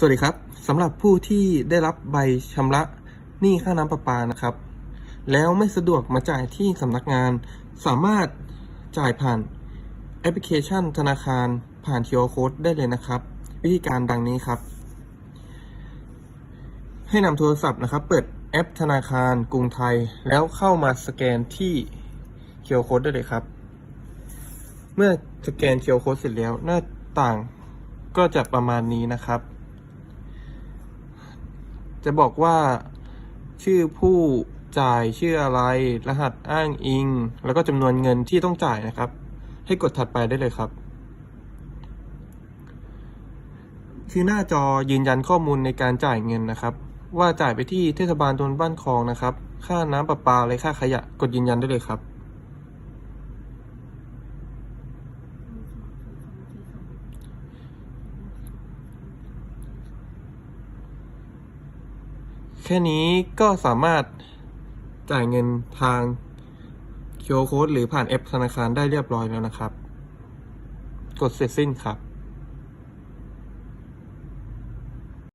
สวัสดีครับสำหรับผู้ที่ได้รับใบชำระหนี้ค่าน้ำประปานะครับ แล้วไม่สะดวกมาจ่ายที่สำนักงาน สามารถจ่ายผ่านแอปพลิเคชันธนาคารผ่าน QR Code ได้เลยนะครับ วิธีการดังนี้ครับ ให้นำโทรศัพท์นะครับ เปิดแอปธนาคารกรุงไทย แล้วเข้ามาสแกนที่ QR Code ได้เลยครับ เมื่อสแกน QR Code เสร็จแล้วหน้าต่างก็จะประมาณนี้นะครับ จะบอกว่าชื่อผู้จ่ายชื่ออะไร รหัสอ้างอิง แล้วก็จำนวนเงินที่ต้องจ่ายนะครับ ให้กดถัดไปได้เลยครับ คือหน้าจอยืนยันข้อมูลในการจ่ายเงินนะครับ ว่าจ่ายไปที่เทศบาลตำบลบ้านคลองนะครับ ค่าน้ำประปาและค่าขยะกดยืนยันได้เลยครับ แค่นี้ก็สามารถจ่ายเงินทาง QR Code หรือผ่านแอปธนาคารได้เรียบร้อยแล้วนะครับ กดเสร็จสิ้นครับ